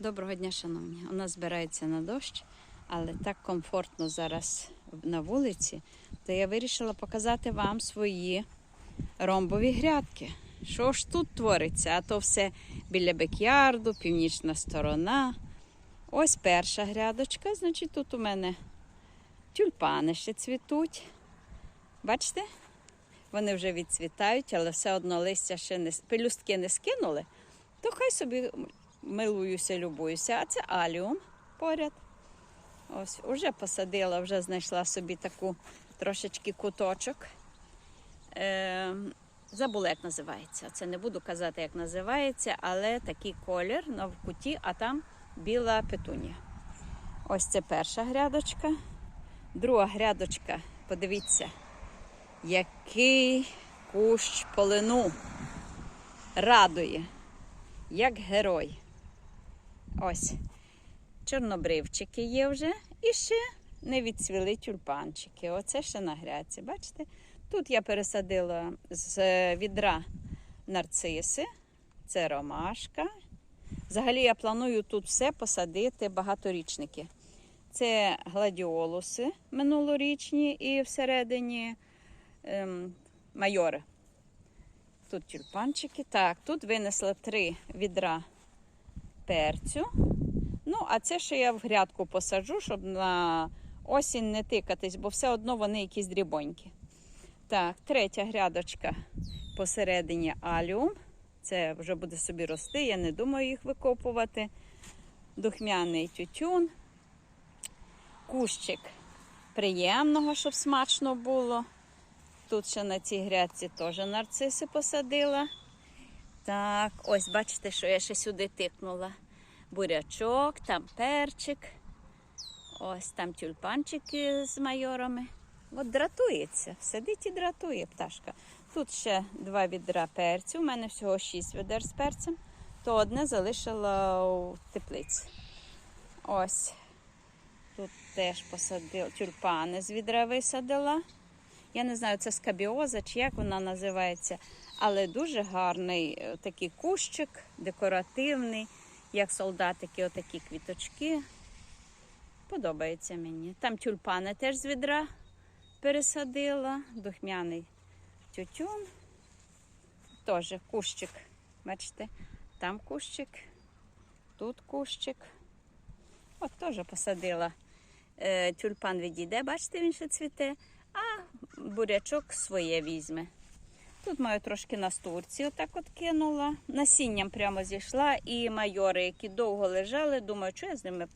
Доброго дня, шановні. У нас збирається на дощ, але так комфортно зараз на вулиці, то я вирішила показати вам свої ромбові грядки. Що ж тут твориться? А то все біля бекярду, північна сторона. Ось перша грядочка. Значить, тут у мене тюльпани ще цвітуть. Бачите? Вони вже відцвітають, але все одно листя ще не пелюстки не скинули, то хай собі милуюся, любуюся. А це аліум поряд. Ось, уже посадила, вже знайшла собі таку трошечки куточок. Е, як називається. Це не буду казати, як називається, але такий колір на в куті, а там біла петунія. Ось це перша грядочка. Друга грядочка, подивіться, який кущ полину радує, як герой. Ось чорнобривчики є вже і ще не відцвіли тюльпанчики. Оце ще на грядці. Бачите? Тут я пересадила з відра нарциси, це ромашка. Взагалі я планую тут все посадити багаторічники. Це гладіолуси минулорічні і всередині ем, майори. Тут тюльпанчики. Так, тут винесла три відра перцю. Ну, а це ще я в грядку посаджу, щоб на осінь не тикатись, бо все одно вони якісь дрібонькі. Так, третя грядочка посередині аліум. Це вже буде собі рости, я не думаю їх викопувати. Духмяний тютюн. Кущик приємного, щоб смачно було. Тут ще на цій грядці теж нарциси посадила. Так, ось бачите, що я ще сюди тикнула. Бурячок, там перчик. Ось там тюльпанчики з майорами. От дратується, сидить і дратує пташка. Тут ще два відра перцю. У мене всього шість відер з перцем, то одне залишила у теплиці. Ось. Тут теж посадила тюльпани з відра висадила. Я не знаю, це скабіоза чи як вона називається, але дуже гарний е, такий кущик, декоративний, як солдатики, отакі квіточки. Подобається мені. Там тюльпани теж з відра пересадила, духмяний тютюн. Теж кущик. Бачите, там кущик, тут кущик. От теж посадила. Е, тюльпан відійде, бачите, він ще цвіте, бурячок своє візьме. Тут маю трошки настурці, отак от кинула. Насінням прямо зійшла. І майори, які довго лежали, думаю, що я з ними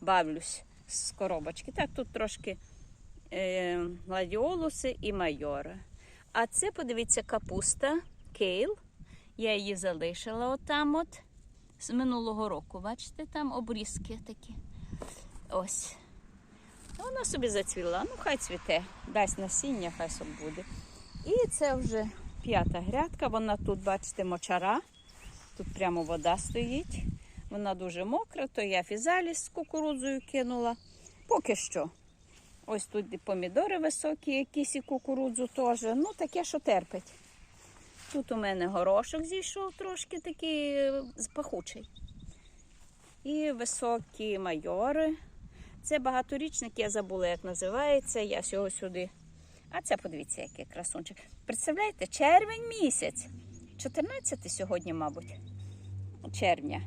бавлюсь з коробочки. Так, тут трошки е, гладіолуси і майори. А це, подивіться, капуста, кейл. Я її залишила отам от з минулого року. Бачите, там обрізки такі. Ось. Вона собі зацвіла. Ну, хай цвіте, дасть насіння, хай собі буде. І це вже п'ята грядка. Вона тут, бачите, мочара. Тут прямо вода стоїть. Вона дуже мокра, то я фізаліс з кукурудзою кинула. Поки що. Ось тут і помідори високі, якісь і кукурудзу теж. Ну, таке, що терпить. Тут у мене горошок зійшов трошки такий е, пахучий. І високі майори. Це багаторічник, я забула, як називається. Я всього сюди. А це подивіться, який красунчик. Представляєте, червень місяць. 14 сьогодні, мабуть, червня.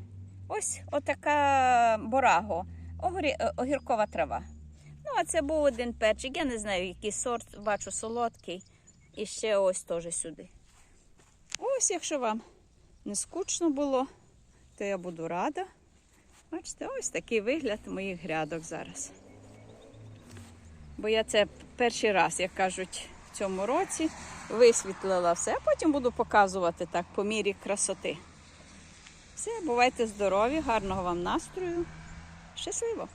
Ось отака бораго, огурі- е, огіркова трава. Ну, а це був один перчик. Я не знаю, який сорт, бачу солодкий. І ще ось теж сюди. Ось, якщо вам не скучно було, то я буду рада. Бачите, ось такий вигляд моїх грядок зараз. Бо я це перший раз, як кажуть, в цьому році висвітлила все, а потім буду показувати так по мірі красоти. Все, бувайте здорові, гарного вам настрою. Щасливо!